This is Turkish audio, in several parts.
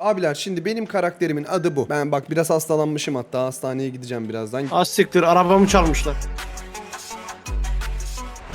Abiler şimdi benim karakterimin adı bu. Ben bak biraz hastalanmışım hatta hastaneye gideceğim birazdan. Az siktir arabamı çalmışlar.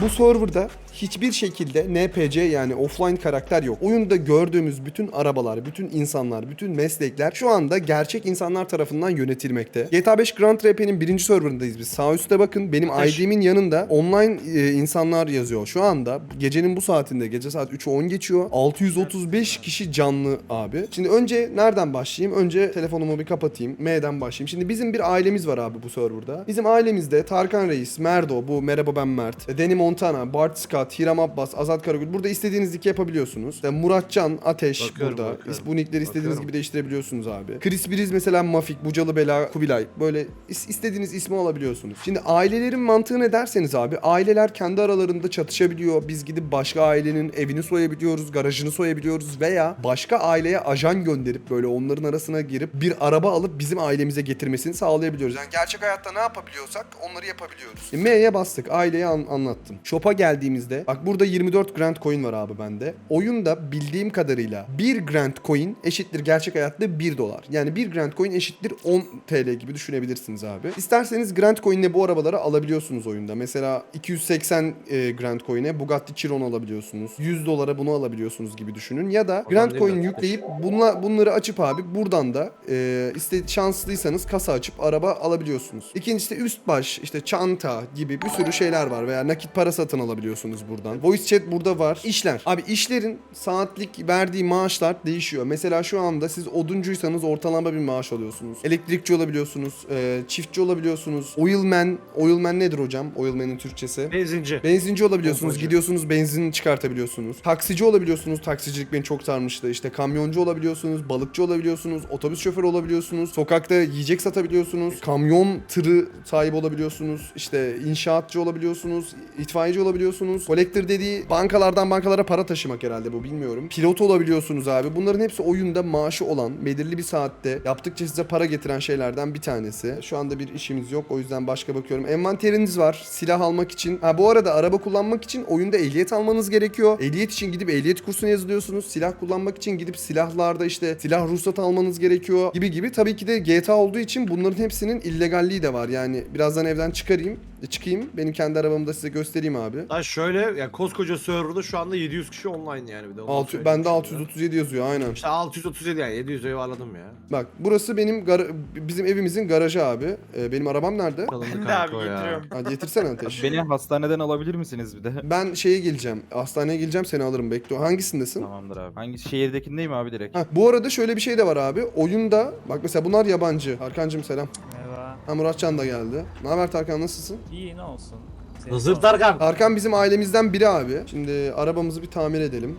Bu serverda hiçbir şekilde NPC yani offline karakter yok. Oyunda gördüğümüz bütün arabalar, bütün insanlar, bütün meslekler şu anda gerçek insanlar tarafından yönetilmekte. GTA 5 Grand RP'nin birinci serverındayız biz. Sağ üstte bakın benim. ID'min yanında online e, insanlar yazıyor. Şu anda gecenin bu saatinde gece saat 3'ü 10 geçiyor. 635 kişi canlı abi. Şimdi önce nereden başlayayım? Önce telefonumu bir kapatayım. M'den başlayayım. Şimdi bizim bir ailemiz var abi bu serverda. Bizim ailemizde Tarkan Reis, Merdo, bu Merhaba Ben Mert, Deni Montana, Bart Scott, Hiram Abbas, Azat Karagül. Burada istediğiniz liki yapabiliyorsunuz. İşte Muratcan, Ateş Bakıyorum, burada. bakıyorum. Bu nickleri istediğiniz Bakıyorum. gibi değiştirebiliyorsunuz abi. Chris Biriz mesela Mafik, Bucalı Bela, Kubilay. Böyle is- istediğiniz ismi alabiliyorsunuz. Şimdi ailelerin mantığı ne derseniz abi. Aileler kendi aralarında çatışabiliyor. Biz gidip başka ailenin evini soyabiliyoruz, garajını soyabiliyoruz veya başka aileye ajan gönderip böyle onların arasına girip bir araba alıp bizim ailemize getirmesini sağlayabiliyoruz. Yani gerçek hayatta ne yapabiliyorsak onları yapabiliyoruz. E, M'ye bastık. Aileyi an- anlattım. Shop'a geldiğimizde bak burada 24 Grand Coin var abi bende. Oyunda bildiğim kadarıyla 1 Grand Coin eşittir gerçek hayatta 1 dolar. Yani 1 Grand Coin eşittir 10 TL gibi düşünebilirsiniz abi. İsterseniz Grand Coin'le bu arabaları alabiliyorsunuz oyunda. Mesela 280 e, Grand Coin'e Bugatti Chiron alabiliyorsunuz. 100 dolara bunu alabiliyorsunuz gibi düşünün. Ya da Grand mi? Coin yükleyip bunla, bunları açıp abi buradan da e, iste, şanslıysanız kasa açıp araba alabiliyorsunuz. İkincisi de üst baş işte çanta gibi bir sürü şeyler var veya nakit para satın alabiliyorsunuz buradan. Voice chat burada var. İşler. Abi işlerin saatlik verdiği maaşlar değişiyor. Mesela şu anda siz oduncuysanız ortalama bir maaş alıyorsunuz. Elektrikçi olabiliyorsunuz, e, çiftçi olabiliyorsunuz. Oilman, oilman nedir hocam? Oilman'in Türkçesi. Benzinci. Benzinci olabiliyorsunuz, Pompacı. gidiyorsunuz benzin çıkartabiliyorsunuz. Taksici olabiliyorsunuz, taksicilik beni çok sarmıştı. İşte kamyoncu olabiliyorsunuz, balıkçı olabiliyorsunuz, otobüs şoförü olabiliyorsunuz, sokakta yiyecek satabiliyorsunuz, kamyon tırı sahibi olabiliyorsunuz, işte inşaatçı olabiliyorsunuz, itfaiyeci olabiliyorsunuz. Collector dediği bankalardan bankalara para taşımak herhalde bu bilmiyorum. Pilot olabiliyorsunuz abi. Bunların hepsi oyunda maaşı olan, belirli bir saatte yaptıkça size para getiren şeylerden bir tanesi. Şu anda bir işimiz yok o yüzden başka bakıyorum. Envanteriniz var silah almak için. Ha bu arada araba kullanmak için oyunda ehliyet almanız gerekiyor. Ehliyet için gidip ehliyet kursuna yazılıyorsunuz. Silah kullanmak için gidip silahlarda işte silah ruhsatı almanız gerekiyor gibi gibi. Tabii ki de GTA olduğu için bunların hepsinin illegalliği de var. Yani birazdan evden çıkarayım, çıkayım. Benim kendi arabamı da size göstereyim abi. Lan şöyle ya koskoca serverda şu anda 700 kişi online yani bir de. onu Altı, söyleyeyim bende şimdi. 637 yazıyor aynen. İşte 637 yani 700'e yuvarladım ya. Bak burası benim gar- bizim evimizin garajı abi. Ee, benim arabam nerede? Kalındı Ben de kanka abi o ya. getiriyorum. Hadi getirsene Ateş. Beni hastaneden alabilir misiniz bir de? Ben şeye geleceğim. Hastaneye geleceğim seni alırım bekle. Hangisindesin? Tamamdır abi. Hangi şehirdekindeyim abi direkt? Ha, bu arada şöyle bir şey de var abi. Oyunda bak mesela bunlar yabancı. Tarkan'cığım selam. Merhaba. Ha Muratcan da geldi. Ne haber Tarkan nasılsın? İyi ne olsun. Seni Hızır. Tarkan. Tarkan bizim ailemizden biri abi. Şimdi arabamızı bir tamir edelim.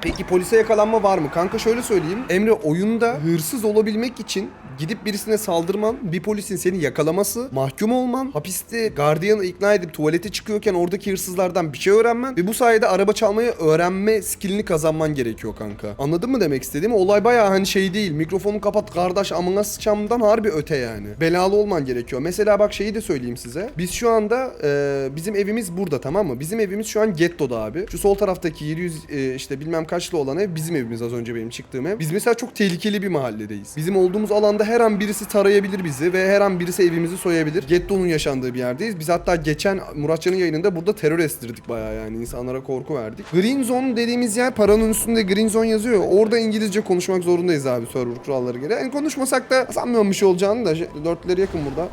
Peki polise yakalanma var mı? Kanka şöyle söyleyeyim. Emre oyunda hırsız olabilmek için gidip birisine saldırman, bir polisin seni yakalaması, mahkum olman, hapiste gardiyanı ikna edip tuvalete çıkıyorken oradaki hırsızlardan bir şey öğrenmen ve bu sayede araba çalmayı öğrenme skillini kazanman gerekiyor kanka. Anladın mı demek istediğimi? Olay bayağı hani şey değil. Mikrofonu kapat kardeş amına sıçamdan harbi öte yani. Belalı olman gerekiyor. Mesela bak şeyi de söyleyeyim size. Biz şu anda e, bizim evimiz burada tamam mı? Bizim evimiz şu an gettoda abi. Şu sol taraftaki 700 e, işte bilmem kaçlı olan ev bizim evimiz az önce benim çıktığım ev. Biz mesela çok tehlikeli bir mahalledeyiz. Bizim olduğumuz alanda her an birisi tarayabilir bizi ve her an birisi evimizi soyabilir. Getto'nun yaşandığı bir yerdeyiz. Biz hatta geçen Muratcan'ın yayınında burada terör estirdik bayağı yani insanlara korku verdik. Green Zone dediğimiz yer paranın üstünde Green Zone yazıyor. Orada İngilizce konuşmak zorundayız abi server kuralları gereği. Yani konuşmasak da sanmıyorum bir şey olacağını da dörtleri yakın burada.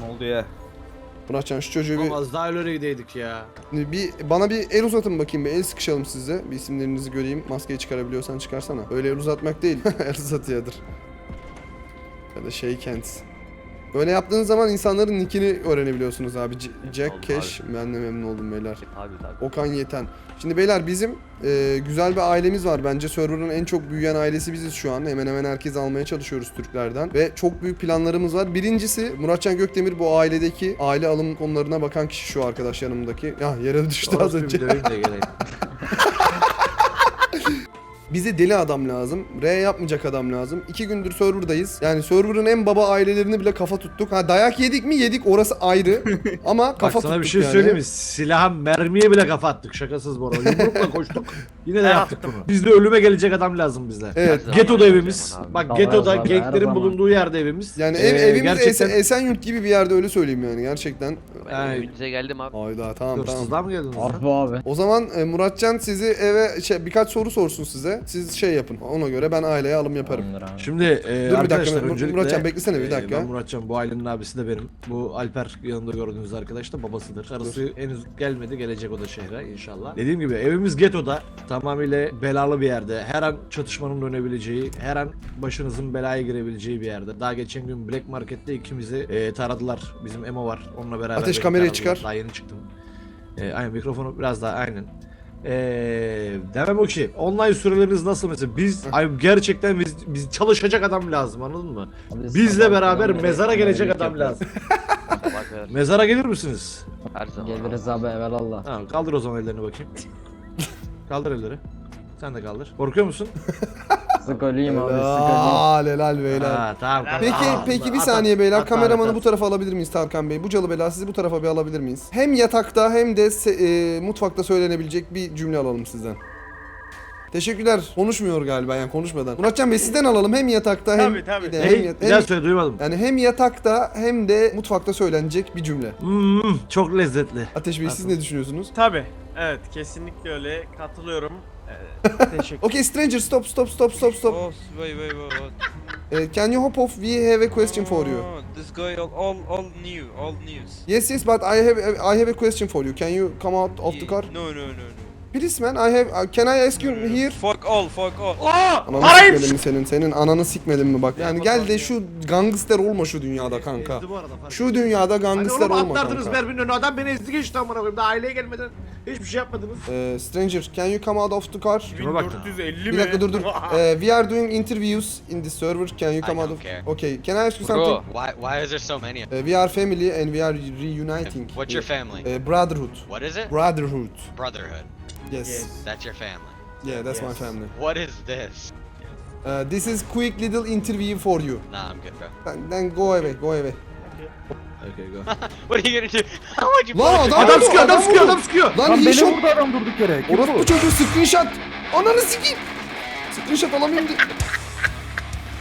Ne oldu ya? Muratcan şu çocuğu bir Ama az daha ileri gideydik ya. bir bana bir el uzatın bakayım bir el sıkışalım size. Bir isimlerinizi göreyim. Maskeyi çıkarabiliyorsan çıkarsana. Öyle el uzatmak değil. el uzatıyordur. Ya da shake hands. Böyle yaptığınız zaman insanların nickini öğrenebiliyorsunuz abi. C- Jack Oldu Cash. Ben de memnun oldum beyler. Tabii tabii. Okan Yeten. Şimdi beyler bizim e, güzel bir ailemiz var. Bence server'ın en çok büyüyen ailesi biziz şu an. Hemen hemen herkes almaya çalışıyoruz Türklerden. Ve çok büyük planlarımız var. Birincisi Muratcan Gökdemir bu ailedeki aile alım konularına bakan kişi şu arkadaş yanımdaki. Ya yere düştü az Orası bir önce. Bize deli adam lazım. R yapmayacak adam lazım. İki gündür serverdayız. Yani server'ın en baba ailelerini bile kafa tuttuk. Ha dayak yedik mi yedik orası ayrı. Ama Bak kafa sana tuttuk bir şey yani. söyleyeyim mi? Silaha mermiye bile kafa attık. Şakasız bu arada. Yumrukla koştuk. Yine de yaptık bunu. Bizde ölüme gelecek adam lazım bize. Evet. Zaman evimiz. abi. Bak Tamam, ganglerin zaman. bulunduğu yerde evimiz. Yani Ee, ev, evimiz gerçekten... Esen- Esenyurt gibi bir yerde öyle söyleyeyim yani gerçekten. Yani- evinize geldim abi. Hayda tamam tamam. Hırsızlar mı geldiniz? Harbi abi. O zaman e, Muratcan sizi eve şey, birkaç soru sorsun size. Siz şey yapın. Ona göre ben aileye alım yaparım. Tamamdır abi. Şimdi e, dakika, arkadaşlar Mur- öncelikle... Muratcan beklesene bir e, dakika. ben Muratcan bu ailenin abisi de benim. Bu Alper yanında gördüğünüz arkadaş da babasıdır. Karısı henüz gelmedi gelecek o da şehre inşallah. Dediğim gibi evimiz getoda tamamıyla belalı bir yerde. Her an çatışmanın dönebileceği, her an başınızın belaya girebileceği bir yerde. Daha geçen gün Black Market'te ikimizi e, taradılar. Bizim Emo var. Onunla beraber Ateş beni kamerayı taradılar. çıkar. Daha yeni çıktım. E, aynen mikrofonu biraz daha aynen. Eee demem o ki online süreleriniz nasıl mesela biz ay, gerçekten biz, biz çalışacak adam lazım anladın mı? Abi Bizle sabah beraber falan mezara gelecek yemek adam yapıyoruz. lazım. Kadar. Mezara gelir misiniz? Her zaman. Geliriz abi evelallah. Ha, kaldır o zaman ellerini bakayım. kaldır elleri. Sen de kaldır. Korkuyor musun? Sık öleyim abi sık öleyim. Helal helal beyler. Ha, tamam. kaldır. Peki Aa, peki bir at, saniye at, beyler at, kameramanı at, bu tarafa alabilir miyiz Tarkan Bey? Bu calı bela sizi bu tarafa bir alabilir miyiz? Hem yatakta hem de se- e, mutfakta söylenebilecek bir cümle alalım sizden. Teşekkürler. Konuşmuyor galiba yani konuşmadan. Muratcan Bey sizden alalım hem yatakta hem Tabii, tabii. bir de Hey, hem, yat- bir daha hem- söyle duymadım. yani hem yatakta hem de mutfakta söylenecek bir cümle. Hmm, çok lezzetli. Ateş Bey siz ne düşünüyorsunuz? Tabi. Evet kesinlikle öyle katılıyorum. Teşekkür Okay stranger stop stop stop stop stop. Oh, wait, wait, wait, what? Uh, can you hop off? We have a question for you. Oh, this guy all, all, all new, all news. Yes yes but I have I have a question for you. Can you come out of the car? No, no, no, no. Please man I have uh, can I ask you no. here? Fuck all, fuck all. Ananı Hayır! sikmedim mi senin? Senin ananı sikmedim mi bak. Yani gel de şu gangster olma şu dünyada kanka. Ezdi bu arada, fark Şu dünyada Hani gangster oğlum olma atlardınız kanka. Berbinin önüne adam beni ezdi geçti amına koyayım. Daha aileye gelmeden hiçbir şey yapmadınız. Ee, stranger can you come out of the car? Şuna bak. 1450 Bir mi? dakika dur dur. Ee, we are doing interviews in the server. Can you come out don't of... care. Okay. Can I ask you Bro, something? why why is there so many? Uh, we are family and we are reuniting. What's your family? Uh, brotherhood. What is it? Brotherhood. Brotherhood. Yes. That's your family. Yeah, that's my Yes. family. What is this? Uh, this is quick little interview for you. Nah, I'm good, bro. Then, then go away, go away. Okay, go. What are you gonna do? Why'd you Lan adam- Adam sıkıyor, adam adam sıkıyor, adam sıkıyor. Lan Lan iyi beni vurdu adam durduk yere. Orospu bu? çocuğu screenshot. Ananı sikeyim. Screenshot alamıyorum diye.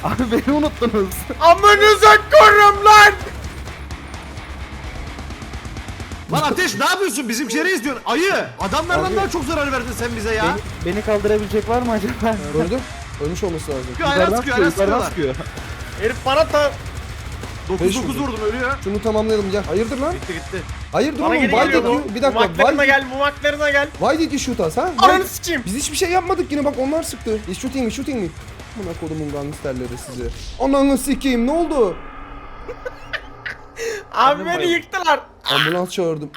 Abi beni unuttunuz. Amınıza korum lan! Lan Ateş ne yapıyorsun? Bizimkileri izliyorsun. Ayı. Adamlardan Abi- daha çok zarar verdin sen bize ya. Beni, beni kaldırabilecek var mı acaba? Öldü. Ölmüş olması lazım. Sıkıyor, ayağına sıkıyor, ayağına yukarıdan sıkıyorlar. sıkıyor. Herif bana ta... 9 Beş 9 vurdu. vurdum ölüyor. Şunu tamamlayalım gel. Hayırdır lan? Gitti gitti. Hayırdır Bana oğlum? Why did you... Bir dakika. Mumaklarına gel, mumaklarına gel. why did you shoot us ha? Ananı sikeyim. Biz hiçbir şey yapmadık yine bak onlar sıktı. He's shooting me, shooting me. Buna kodumun gangsterleri sizi. Ananı sikeyim ne oldu? Abi beni yıktılar. Ambulans çağırdım.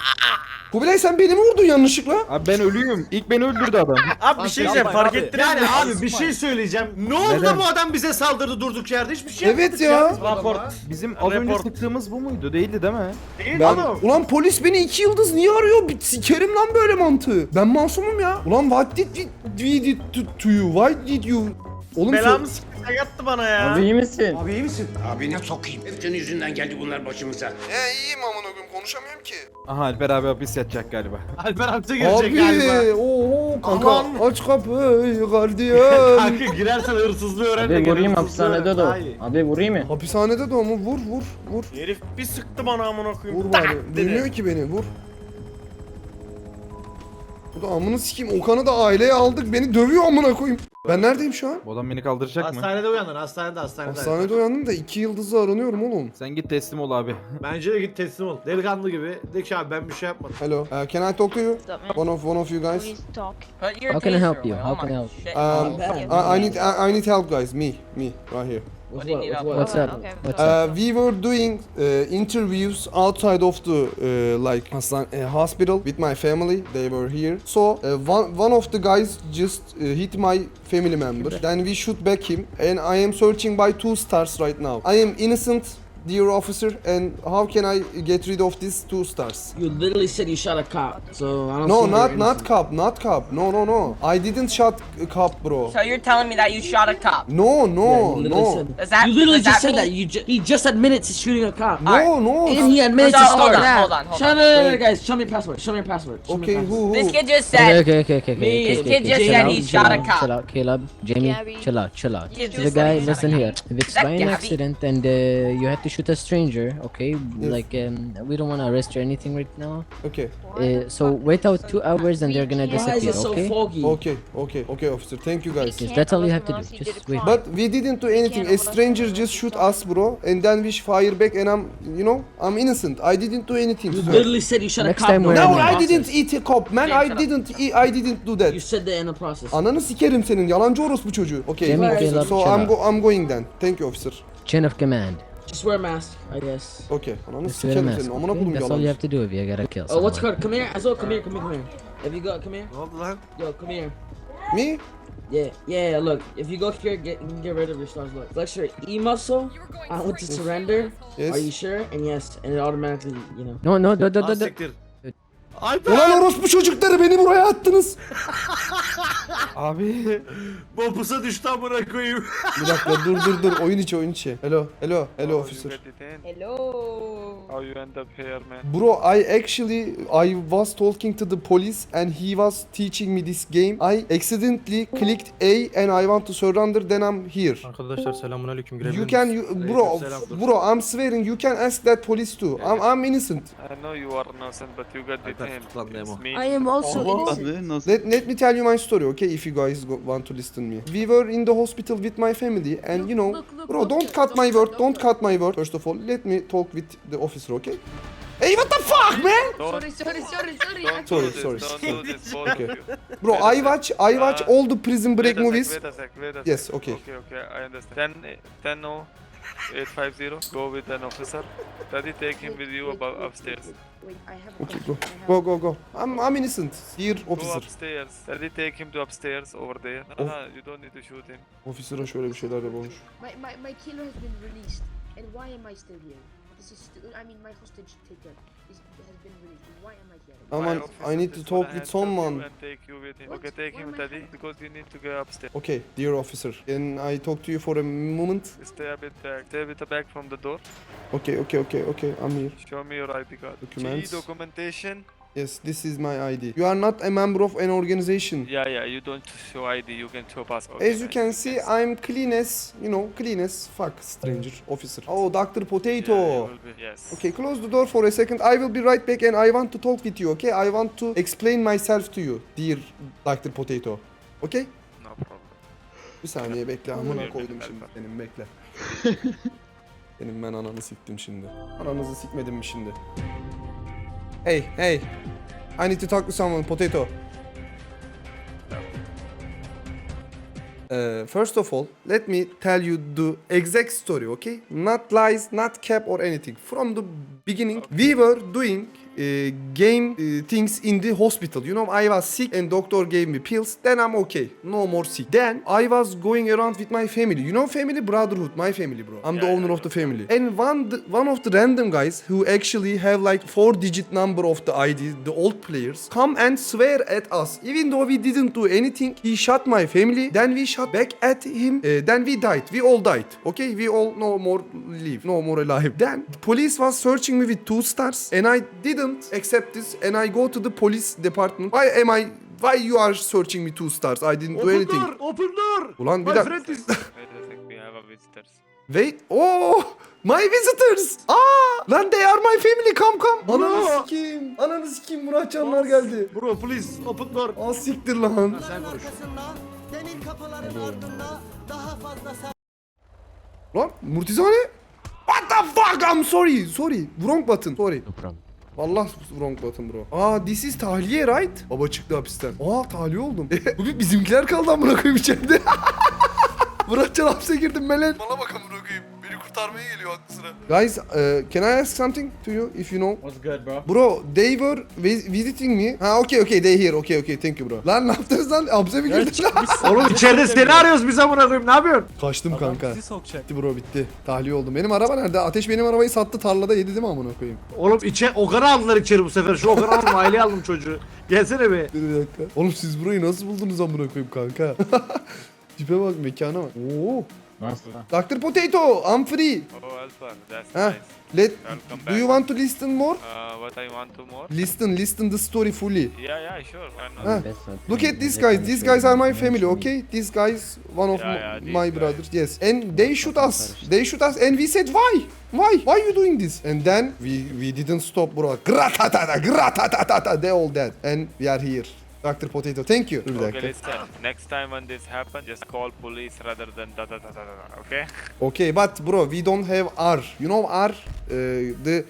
Kubilay sen beni mi vurdun yanlışlıkla? Abi ben ölüyüm. İlk beni öldürdü adam. Abi bir şey diyeceğim Yapmayın fark abi. ettiniz Yani mi? abi bir şey söyleyeceğim. Ne oldu Neden? da bu adam bize saldırdı durduk yerde? Hiçbir şey Evet yapmadık ya. biz bu adama. Rapor. Bizim az önce Report. sıktığımız bu muydu? Değildi değil mi? Değil Ben, oğlum. ulan polis beni iki yıldız niye arıyor? Bir Sikerim lan böyle mantığı. Ben masumum ya. Ulan what did we, we did to, to you? Why did you? Oğlum Belamı sikti yattı bana ya. Abi iyi misin? Abi iyi misin? Abine sokayım. Hep senin yüzünden geldi bunlar başımıza. He iyiyim amına koyayım konuşamıyorum ki. Aha Alper abi hapis yatacak galiba. Alper hapse girecek Abi galiba. oho kanka Aman. aç kapıyı gardiyan. Kanka girersen hırsızlığı öğren de Abi gel, vurayım hırsızlığı hapishanede de öğren. o. Daha iyi. Abi vurayım mı? Hapishanede de ama vur vur vur. Herif bir sıktı bana amına koyayım. Vur Tak bari. dedi. Duymuyor ki beni vur. Bu da amını sikeyim. Okan'ı da aileye aldık. Beni dövüyor amına koyayım. Ben neredeyim şu an? Bu adam beni kaldıracak mı? Hastanede uyandın, hastanede, hastanede. Hastanede uyandım da iki yıldızla aranıyorum oğlum. Sen git teslim ol abi. Bence de git teslim ol. Delikanlı gibi. De ki abi ben bir şey yapmadım. Hello. Uh, can I talk to you? Stop, man. One of one of you guys. Please talk. How can I help you? How can I help you? Um, I, I need I, I need help guys. Me me right here. You need what, help what's up? Okay, What's? Uh, we were doing uh, interviews outside of the uh, like hastan- uh, hospital with my family. They were here. So uh, one one of the guys just uh, hit my family member. Then we shoot back him, and I am searching by two stars right now. I am innocent. Dear officer, and how can I get rid of these two stars? You literally said you shot a cop, so I don't No, not not cop, not cop. No, no, no. I didn't shot a cop, bro. So you're telling me that you shot a cop? No, no, no. Does that You literally does that just said mean- that. You ju- he just admitted to shooting a cop. No, no. And he admitted So, to hold starting on, that. hold on, hold Show on. me, guys. Show me your password. Show me your password. Show me Okay, your who, This who? kid just said Okay, okay, okay, okay. Okay, this okay, kid okay, just chill said out, he shot a cop. Chill out, Caleb. Jamie, chill out, chill out. The guy, listen here. If it's that by an accident and uh, you have to shoot a stranger, okay? Like, um, we don't want to arrest you or anything right now. Okay, Uh, so wait out two hours and they're gonna disappear, okay? foggy? okay, okay, okay, officer. Thank you, guys. Yes, that's all you have to do. Just wait. But we didn't do anything. A stranger just shoot us, bro, and then we fire back, and I'm, you know, I'm innocent. I didn't do anything. You sir. literally said you shot Next a cop. time we're No, in I didn't eat a cop, man. I didn't. Eat, I didn't do that. You said that in the process. Ananı sikerim senin yalancı orospu çocuğu. Okay, officer, Caleb, so I'm go I'm going then. Thank you officer. Chain of command. Just wear a mask, I guess. Okay. Ananı Just wear a sikerim mask. senin. Amına okay? That's all you yalancı. have to do if you gotta kill Oh, someone. what's called? Come here, Azul. Come here, come here, come here. If you go, come here. Ne oldu lan? Yo, come here. Me? Yeah, yeah. Look, if you go here, get get rid of your stars. Look, flex your E muscle. I want to surrender. Yes. Are you sure? And yes, and it automatically, you know. No, no, do, do, do, do. siktir. Alper! Ulan orospu çocukları beni buraya attınız. Abi. Bopusa düştü amına koyayım. Bir dakika dur dur dur oyun içi oyun içi. Hello hello hello officer. Hello. How you end up here, man? Bro I actually I was talking to the police and he was teaching me this game. I accidentally clicked A and I want to surrender then I'm here. Arkadaşlar selamünaleyküm You can you, bro bro I'm swearing you can ask that police too. I'm I'm innocent. I know you are innocent, but you got Alper It's me. I am also innocent. Let, let me tell you my story, okay? If you guys go, want to listen me. We were in the hospital with my family, and you know, bro, don't cut my word. Don't cut my word. First of all, let me talk with the officer, okay? Hey, what the fuck, man? Don't, sorry, sorry, sorry. don't Sorry, do this, sorry. Don't do this, both of Okay. you. Bro, I watch, I watch all the Prison Break wait a movies. Sec, wait a sec, wait a Yes, sec. okay. Okay, okay, I understand. 10, 10 no, 850. Go with an officer. Daddy, take him with you above upstairs. Okay, go, go, go, go. I'm, I'm innocent, dear Go officer. upstairs. Daddy, take him to upstairs over there. Oh. Uh, you don't need to shoot him. Officer'a şöyle bir şeyler yapılmış. My, my, my killer has been released. And why am I still here? This is still, I mean, my hostage taker is, has been released. Why am I here? Aman, I need to talk with someone. And take you with him. What? Okay, take him, Daddy, because you need to go upstairs. Okay, dear officer, can I talk to you for a moment? Stay a bit back. Stay a bit back from the door. Okay, okay, okay, okay, I'm here. Show me your ID card. Documents. GE documentation. Yes, this is my ID. You are not a member of an organization. Yeah, yeah. You don't show ID. You can show passport. As you can see, I'm clean as, you know, clean as fuck, stranger officer. Oh, Dr. Potato. Yeah, you will be- yes. Okay, close the door for a second. I will be right back and I want to talk with you, okay? I want to explain myself to you, dear Dr. Potato. Okay? No problem. Bir saniye bekle. Amına koydum şimdi senin bekle. Benim ben ananı siktim şimdi. Ananızı sikmedim mi şimdi? Hey, hey. I need to talk to someone, Potato. Uh, first of all, let me tell you the exact story, okay? Not lies, not cap or anything. From the beginning, we were doing uh, game uh, things in the hospital. You know, I was sick and doctor gave me pills. Then I'm okay, no more sick. Then I was going around with my family. You know, family brotherhood, my family, bro. I'm the owner of the family. And one the, one of the random guys who actually have like four digit number of the ID, the old players, come and swear at us. Even though we didn't do anything, he shot my family. Then we shot back at him. Uh, then we died. We all died. Okay, we all no more live, no more alive. Then the police was searching me with two stars, and I didn't accept this. And I go to the police department. Why am I? Why you are searching me two stars? I didn't do Open anything. door! Open door! Ulan bir My dakika. friend is... Wait a sec. We have a visitors. Wait. Oh! My visitors. Aa! Lan they are my family. Come come. Bro. Ananı sikeyim. Ananı sikeyim. Muratcanlar geldi. Bro please open door. Aa siktir lan. Sen konuş. Lan Murtizane? What the fuck? I'm sorry. Sorry. Wrong button. Sorry. No problem. Vallahi wrong button bro. Aa this is tahliye right? Baba çıktı hapisten. Aa tahliye oldum. Bugün bizimkiler kaldı amına koyayım içeride. Muratcan hapse girdim Melen. Bana bak amına koyayım. Beni kurtarmaya geliyor aklı sıra. Guys, uh, can I ask something to you if you know? What's good bro? Bro, they were vis- visiting me. Ha okay okay they here. Okay okay thank you bro. Lan ne yaptınız lan? Abze mi girdin lan? Oğlum içeride seni arıyoruz biz amına koyayım. Ne yapıyorsun? Kaçtım kanka. Bizi sokacak. Bitti bro bitti. Tahliye oldum. Benim araba nerede? Ateş benim arabayı sattı tarlada yedi değil mi amına koyayım? Oğlum içe Okan'ı aldılar içeri bu sefer. Şu Okan'ı aldım aileye aldım çocuğu. Gelsene be. Dur bir dakika. Oğlum siz burayı nasıl buldunuz amına koyayım kanka? Tipe bak mekana bak. Oo. Nasıl? Dr. Potato, I'm free. Oh, Alpha, that's Huh? nice. Let Welcome Do back. you want to listen more? Uh, what I want to more? Listen, listen the story fully. Yeah, yeah, sure. Why not? Huh? Look at these guys. These guys are my family, okay? These guys, one of Yeah, my- yeah, my guys. brothers. Yes. And they shoot us. They shoot us, and we said, why? Why? Why you doing this? And then we we didn't stop, bro. Gratatata, gratatata. They all dead, and we are here. Dr. Potato, thank you. Dur bir Okay, dakika. listen. Next time when this happens, just call police rather than da da da da da. Okay? Okay, but bro, we don't have R. You know R? Uh, the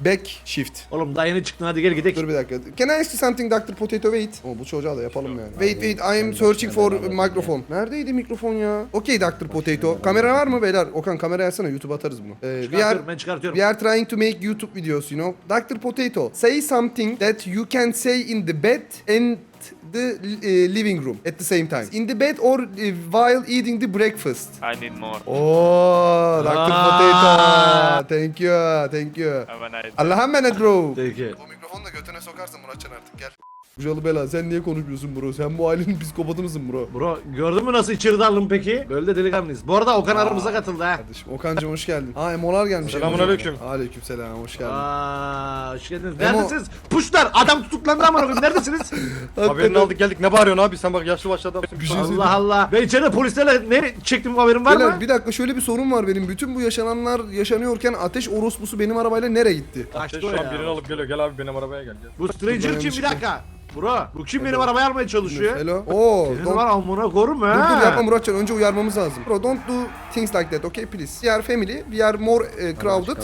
back shift. Oğlum daha yeni çıktın hadi gel gidelim. Dur bir dakika. Can I ask you something Dr. Potato? Wait. Oh, bu çocuğa da yapalım yani. Wait wait I am searching for microphone. Neredeydi mikrofon ya? Okay Dr. Potato. Kamera var mı beyler? Okan kamera yazsana YouTube atarız bunu. Ee, we are ben çıkartıyorum. We are trying to make YouTube videos, you know. Dr. Potato, say something that you can say in the bed and the uh, living room at the same time. In the bed or uh, while eating the breakfast. I need more. Oh, Dr. Ah. Potato. Thank you, thank you. Have a nice Allah'a emanet bro. Peki. O mikrofonu da götüne sokarsın Muratcan artık gel. Ucalı bela sen niye konuşmuyorsun bro? Sen bu ailenin psikopatı mısın bro? Bro gördün mü nasıl içeri daldım peki? Böyle de delikanlıyız. Bu arada Okan aramıza katıldı ha. Kardeşim Okan'cım hoş geldin. Aa emolar gelmiş. Selamünaleyküm. Aleyküm selam hoş geldin. Aa, hoş geldiniz. Emo- Neredesiniz? Puşlar adam tutuklandı ama koyayım. Neredesiniz? Haberini aldık geldik. Ne bağırıyorsun abi? Sen bak yaşlı başladı. Bir şey Allah Allah. Ben içeride polislerle ne çektim haberin var Beyler mı? bir dakika şöyle bir sorun var benim. Bütün bu yaşananlar yaşanıyorken ateş orospusu benim arabayla nereye gitti? Kaçtı Şu o an ya. birini alıp geliyor. Gel abi benim arabaya gel. gel. Bu stranger kim bir çıktı. dakika. Bro bu kim benim arabayı almaya çalışıyor? Hello. Oo. Senin don't- var amına korum Dur ha. dur yapma Muratcan önce uyarmamız lazım. Bro don't do things like that okay please. We are family, we are more uh, crowded.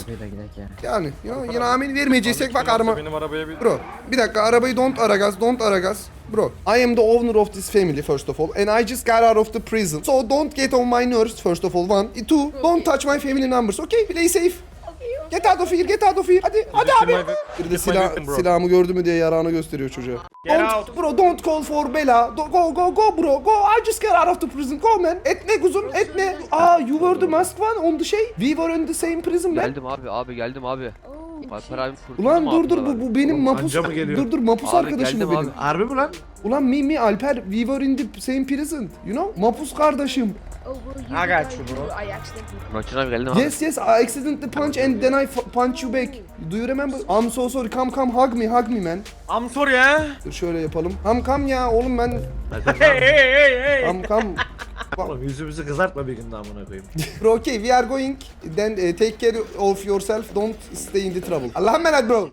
Yani ya yine amin vermeyeceksek bak arama. Benim arabaya bir... Bro bir dakika arabayı don't aragaz don't aragaz. Bro I am the owner of this family first of all and I just got out of the prison. So don't get on my nerves first of all one. Two don't touch my family numbers okay play safe. Get out of here, get out of here. Hadi, hadi abi. Bir de silah, silahımı gördü mü diye yarağını gösteriyor çocuğa. Get Don't, out. bro, don't call for bela. Do- Go, go, go, bro. Go, I just got out of the prison. Go, man. Etne kuzum, etne. Ah, you were the masked one on the şey. We were in the same prison, man. Geldim abi abi geldim abi. Oh, Alper Ulan dur dur bu, bu benim Oğlum, mapus. Dur dur mapus Abi arkadaşım bu benim. abi. Harbi mi lan? Ulan me me Alper we were in the same prison. You know? Mapus kardeşim. I got you, bro. I accidentally. Muratcan abi geldim abi. Yes yes I accidentally punch and then I punch you back. Do you remember? I'm so sorry. Come come hug me hug me man. I'm sorry ha. Dur şöyle yapalım. Come come ya oğlum ben. Hadi Hey hey hey hey. Come come. Oğlum yüzümüzü kızartma bir gün daha amına koyayım. Bro okay we are going. Then uh, take care of yourself. Don't stay in the trouble. Allah'a emanet bro.